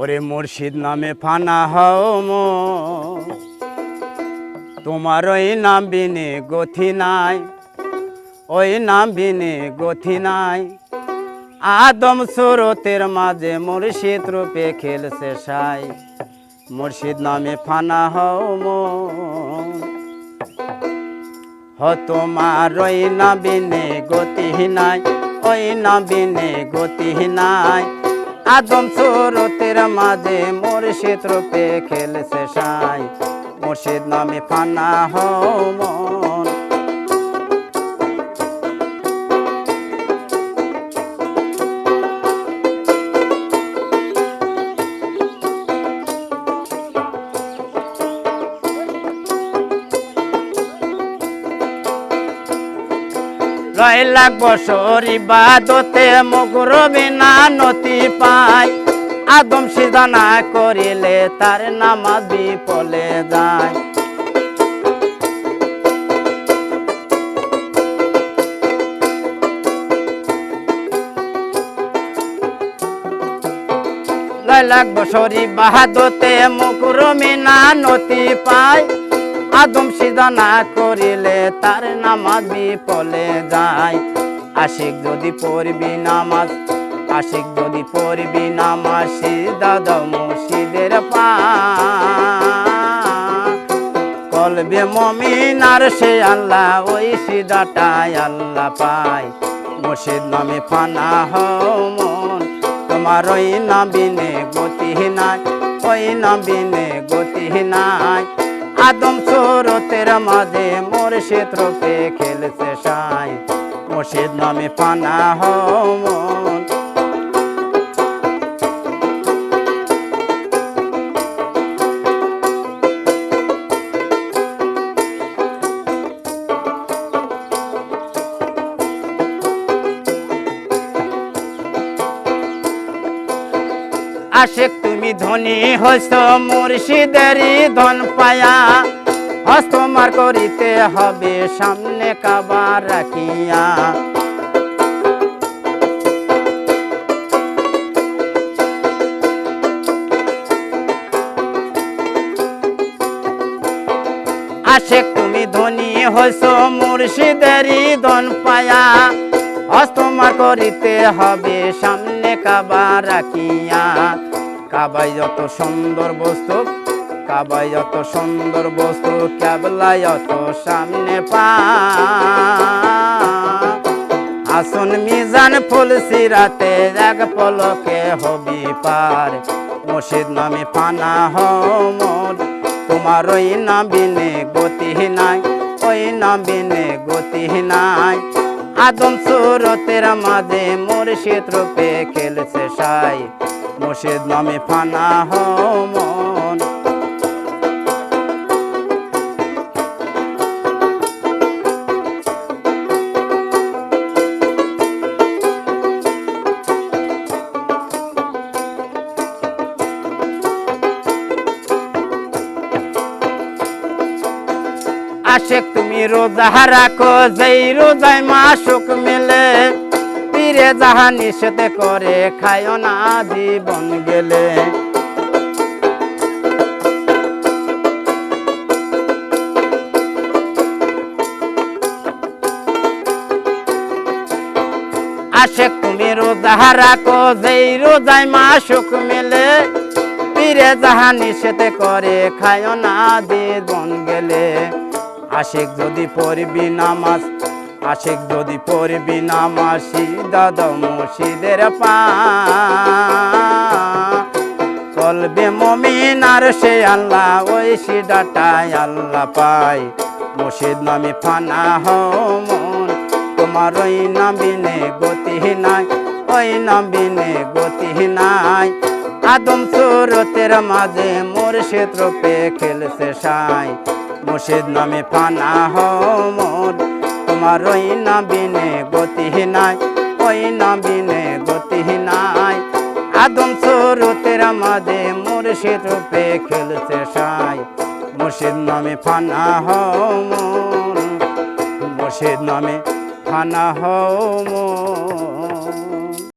ওরে মুর্শিদ নামে ফানা হও মো। তোমার ওই নাম বিনে গথি নাই, ওই নাম বিনে গথি নাই। আদম সুরতের মাঝে মুর্শিদ রূপে খেলছে সাই। মুর্শিদ নামে ফানা হও মো। হ, তোমার ওই না বিনে গতি নাই, ওই না বিনে গতি নাই। আদম সুরতের মাঝে মুর্শিদ রূপে খেলছে সাই। মুর্শিদ নামে ফানা হও ছয় লাখ বছর ইবাদতে মগুর বিনা নতি পায় আদম সিধা না করিলে তার নামাজ বিপলে যায়। লাখ বছর ইবাদতে মগুর মিনা নতি পায় আদম সিধা না করিলে তার নামাজ বিপলে যায়। আশিক যদি পড়বি নামাজ, আশিক যদি পড়বি নামাজ সিদা দাও মুর্শিদের পা কলবে মমিন আর সে আল্লাহ, ওই সিদাটাই আল্লাহ পায়। মুর্শিদ নামে ফানা মন, তোমার ওই নাবিনে গতি নাই, ওই নাবিনে গতি নাই। আদম সুরতের মাঝে মুর্শিদ রূপে খেলছে সাই। মুর্শিদ নামে পানা হো মন। আশেক, তুমি ধনী হইস মুর্শিদেরই ধন পায়া। হস্তমার করিতে হবে সামনে কাবার রাখিয়া। আশেক, তুমি ধনী হইস মুর্শিদেরই ধন পায়া। হস্তমার করিতে হবে সামনে কাবার রাখিয়া। কাবাই যত সুন্দর বস্তু, কাবাই যত সুন্দর বস্তু ক্যাবলাই যত সামনে পা। আসন মিজান ফুল সিরাতে, এক পলকে হবি পার। মসজিদ নামে পানা হমর, তোমার ওই নাবিনে গতি নাই, ওই নাবিনে গতি নাই। আদম সুরতের মাঝে মুর্শিদ রূপে খেলছে সাই। মুর্শিদ নামে ফানা হমন আশেক, তুমি রোজা রাখো, যেই রোজায় মাসুক মেলে। পীরে যাহা নিষেধ করে, খায় না জীবন গেলে। আশেক, তুমি রোজা রাখো, যেই রোজায় মাসুক মেলে। পীরে যাহা নিষেধ করে, খায় না জীবন গেলে। আশেক যদি পড়বি নামাজ, আশেক যদি পড়বি নামাজ সিদা মুর্শিদের পা। কলবে মমিন আর সে আল্লাহ, ওই সিদাটাই আল্লাহ পাই মুর্শিদ নামে ফানা হমন তোমার ওই নাবিনে গতি নাই, ওই নাবিনে গতি নাই। আদম সুরতের মাঝে মুর্শিদ রূপে খেলছে সাই। মুর্শিদ নামে ফানা হমর। তোমার ওই নাবিনে গতি নাই, ওই নাবিনে গতি নাই। আদম সুরতের মাঝে মুর্শিদ রূপে খেলছে সাই। মুর্শিদ নামে ফানা হমর। মুর্শিদ নামে ফানা হমর।